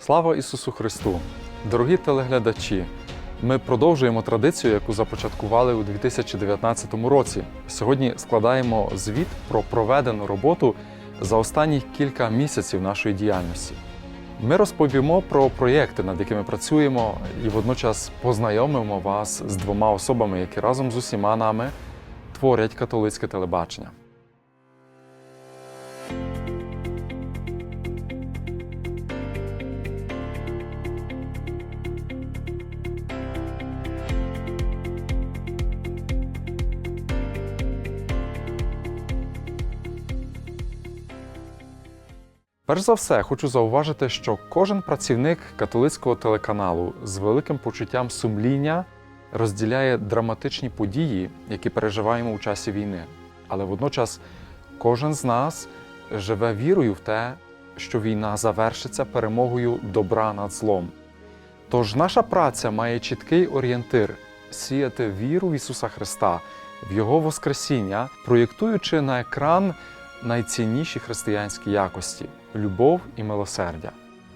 Слава Ісусу Христу! Дорогі телеглядачі! Ми продовжуємо традицію, яку започаткували у 2019 році. Сьогодні складаємо звіт про проведену роботу за останні кілька місяців нашої діяльності. Ми розповімо про проєкти, над якими працюємо, і водночас познайомимо вас з двома особами, які разом з усіма нами творять католицьке телебачення. Перш за все, хочу зауважити, що кожен працівник католицького телеканалу з великим почуттям сумління розділяє драматичні події, які переживаємо у часі війни. Але водночас кожен з нас живе вірою в те, що війна завершиться перемогою добра над злом. Тож наша праця має чіткий орієнтир сіяти віру в Ісуса Христа, в Його Воскресіння, проєктуючи на екран найцінніші християнські якості любов і милосердя.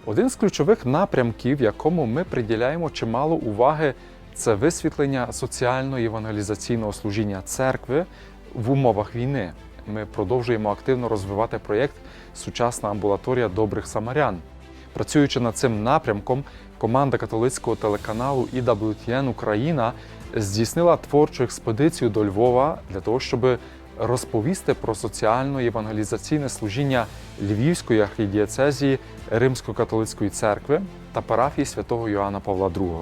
Один з ключових напрямків, якому ми приділяємо чимало уваги, це висвітлення соціально-евангелізаційного служіння церкви в умовах війни. Ми продовжуємо активно розвивати проєкт Сучасна амбулаторія добрих самарян. Працюючи над цим напрямком, команда католицького телеканалу EWTN Україна здійснила творчу експедицію до Львова для того, щоб розповісти про соціально-євангелізаційне служіння Львівської архідієцезії Римсько-католицької церкви та парафії святого Йоанна Павла II.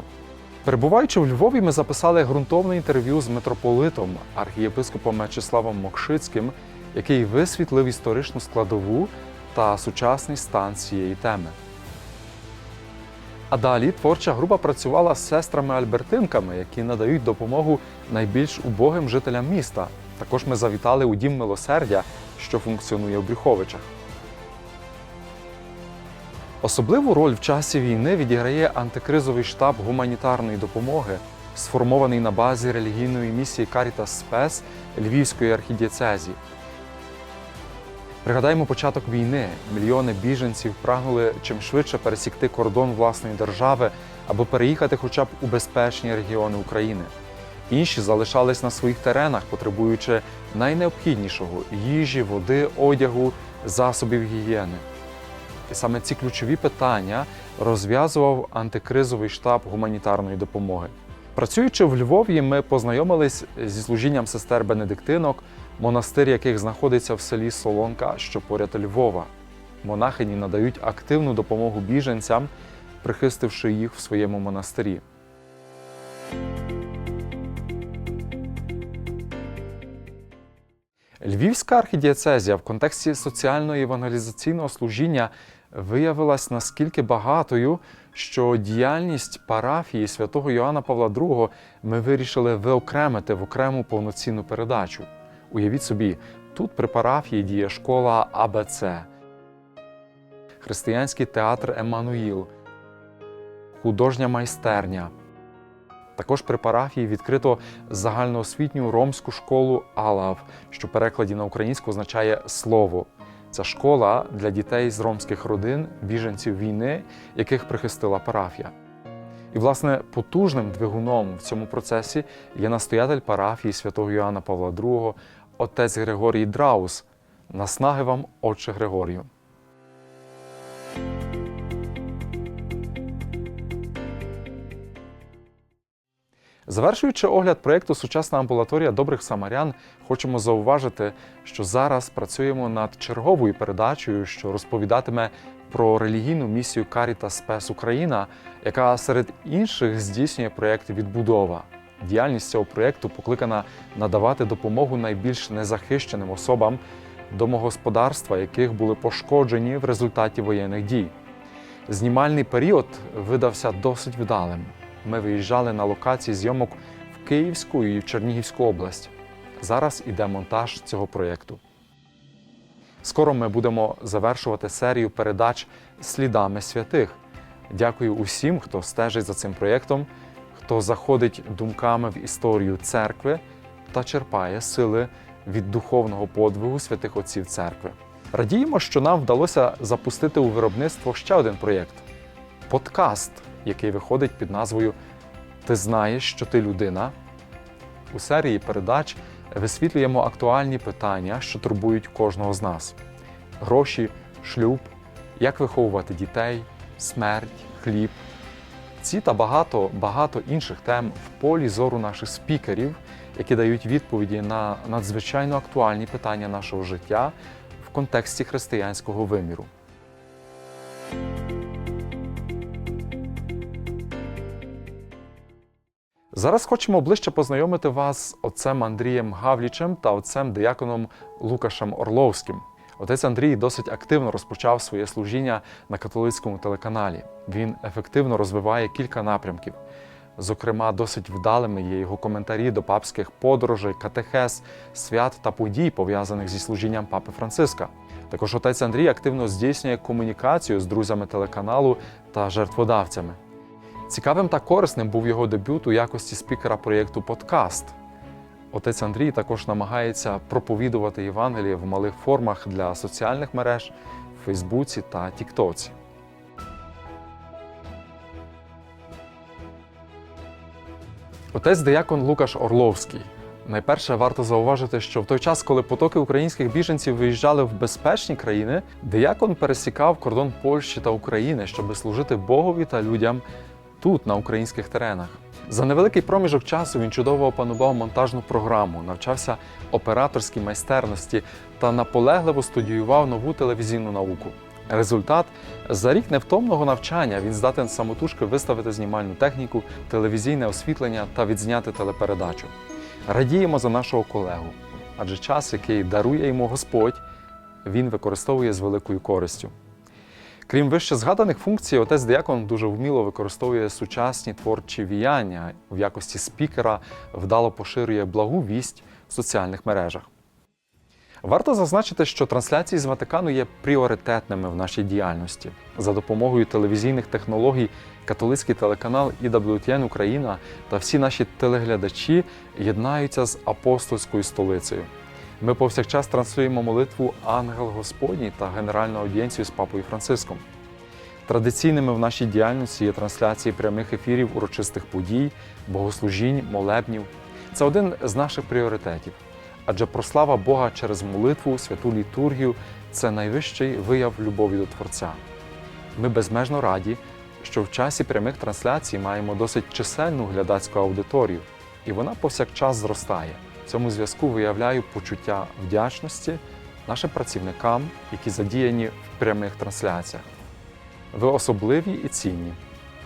Перебуваючи в Львові, ми записали ґрунтовне інтерв'ю з митрополитом архієпископом Мечиславом Мокшицьким, який висвітлив історичну складову та сучасний стан цієї теми. А далі творча група працювала з сестрами-альбертинками, які надають допомогу найбільш убогим жителям міста. Також ми завітали у дім милосердя, що функціонує в Брюховичах. Особливу роль в часі війни відіграє антикризовий штаб гуманітарної допомоги, сформований на базі релігійної місії Caritas Spes Львівської архідієцезії. Пригадаємо початок війни. Мільйони біженців прагнули чим швидше пересікти кордон власної держави або переїхати хоча б у безпечні регіони України. Інші залишались на своїх теренах, потребуючи найнеобхіднішого їжі, води, одягу, засобів гігієни. І саме ці ключові питання розв'язував антикризовий штаб гуманітарної допомоги. Працюючи в Львові, ми познайомились зі служінням сестер Бенедиктинок, монастир яких знаходиться в селі Солонка, що поряд Львова. Монахині надають активну допомогу біженцям, прихистивши їх в своєму монастирі. Львівська архідієцезія в контексті соціально-евангелізаційного служіння виявилась наскільки багатою, що діяльність парафії святого Йоанна Павла II ми вирішили виокремити в окрему повноцінну передачу. Уявіть собі, тут при парафії діє школа АБЦ, християнський театр Еммануїл, художня майстерня. Також при парафії відкрито загальноосвітню ромську школу Алав, що в перекладі на українську означає слово. Це школа для дітей з ромських родин, біженців війни, яких прихистила парафія. І, власне, потужним двигуном в цьому процесі є настоятель парафії святого Йоанна Павла II, отець Григорій Драус. Наснаги вам, отче Григорію. Завершуючи огляд проєкту Сучасна амбулаторія добрих самарян, хочемо зауважити, що зараз працюємо над черговою передачею, що розповідатиме про релігійну місію Caritas Spes Україна, яка серед інших здійснює проєкт Відбудова. Діяльність цього проєкту покликана надавати допомогу найбільш незахищеним особам домогосподарства, яких були пошкоджені в результаті воєнних дій. Знімальний період видався досить вдалим. Ми виїжджали на локації зйомок в Київську і в Чернігівську область. Зараз іде монтаж цього проєкту. Скоро ми будемо завершувати серію передач слідами святих. Дякую усім, хто стежить за цим проєктом, хто заходить думками в історію церкви та черпає сили від духовного подвигу святих отців церкви. Радіємо, що нам вдалося запустити у виробництво ще один проєкт подкаст, який виходить під назвою Ти знаєш, що ти людина. У серії передач висвітлюємо актуальні питання, що турбують кожного з нас: гроші, шлюб, як виховувати дітей, смерть, хліб. Ці та багато багато інших тем в полі зору наших спікерів, які дають відповіді на надзвичайно актуальні питання нашого життя в контексті християнського виміру. Зараз хочемо ближче познайомити вас з отцем Андрієм Гавлічем та отцем дияконом Лукашем Орловським. Отець Андрій досить активно розпочав своє служіння на католицькому телеканалі. Він ефективно розвиває кілька напрямків. Зокрема, досить вдалими є його коментарі до папських подорожей, катехез, свят та подій, пов'язаних зі служінням папи Франциска. Також отець Андрій активно здійснює комунікацію з друзями телеканалу та жертводавцями. Цікавим та корисним був його дебют у якості спікера проєкту Подкаст. Отець Андрій також намагається проповідувати Євангеліє в малих формах для соціальних мереж в Фейсбуці та Тіктоці. Отець диякон Лукаш Орловський. Найперше варто зауважити, що в той час, коли потоки українських біженців виїжджали в безпечні країни, диякон пересікав кордон Польщі та України, щоб служити Богові та людям тут, на українських теренах. За невеликий проміжок часу він чудово опанував монтажну програму, навчався операторській майстерності та наполегливо студіював нову телевізійну науку. Результат за рік невтомного навчання він здатен самотужки виставити знімальну техніку, телевізійне освітлення та відзняти телепередачу. Радіємо за нашого колегу, адже час, який дарує йому Господь, він використовує з великою користю. Крім вище згаданих функцій, отець Діакон дуже вміло використовує сучасні творчі віяння в якості спікера, вдало поширює благу вість в соціальних мережах. Варто зазначити, що трансляції з Ватикану є пріоритетними в нашій діяльності. За допомогою телевізійних технологій католицький телеканал EWTN Україна та всі наші телеглядачі єднаються з апостольською столицею. Ми повсякчас транслюємо молитву Ангел Господній та Генеральну аудієнцію з Папою Франциском. Традиційними в нашій діяльності є трансляції прямих ефірів урочистих подій, богослужінь, молебнів. Це один з наших пріоритетів. Адже прослава Бога через молитву, святу літургію це найвищий вияв любові до Творця. Ми безмежно раді, що в часі прямих трансляцій маємо досить чисельну глядацьку аудиторію, і вона повсякчас зростає. Цьому зв'язку виявляю почуття вдячності нашим працівникам, які задіяні в прямих трансляціях. Ви особливі і цінні,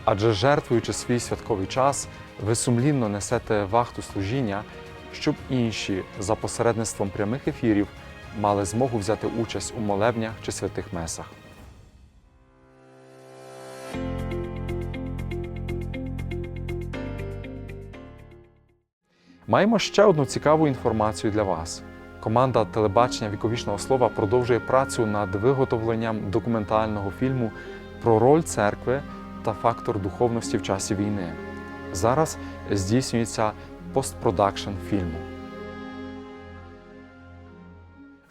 адже жертвуючи свій святковий час, ви сумлінно несете вахту служіння, щоб інші за посередництвом прямих ефірів мали змогу взяти участь у молебнях чи святих месах. Маємо ще одну цікаву інформацію для вас. Команда телебачення віковічного слова продовжує працю над виготовленням документального фільму про роль церкви та фактор духовності в часі війни. Зараз здійснюється постпродакшн фільму.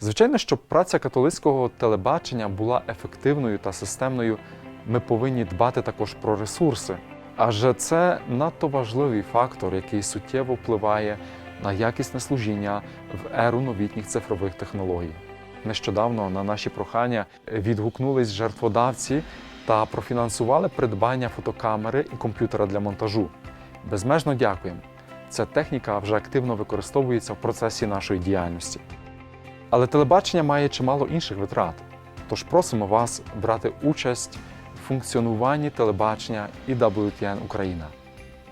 Звичайно, щоб праця католицького телебачення була ефективною та системною, ми повинні дбати також про ресурси. Адже це надто важливий фактор, який суттєво впливає на якісне служіння в еру новітніх цифрових технологій. Нещодавно на наші прохання відгукнулись жертводавці та профінансували придбання фотокамери і комп'ютера для монтажу. Безмежно дякуємо. Ця техніка вже активно використовується в процесі нашої діяльності. Але телебачення має чимало інших витрат. Тож просимо вас брати участь функціонуванні телебачення і WTN Україна.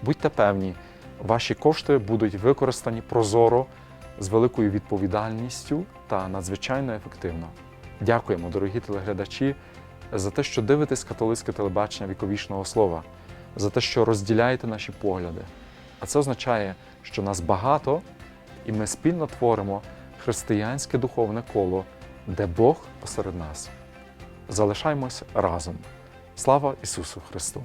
Будьте певні, ваші кошти будуть використані прозоро, з великою відповідальністю та надзвичайно ефективно. Дякуємо, дорогі телеглядачі, за те, що дивитесь католицьке телебачення віковічного слова, за те, що розділяєте наші погляди. А це означає, що нас багато, і ми спільно творимо християнське духовне коло, де Бог посеред нас. Залишаймось разом. Слава Ісусу Христу!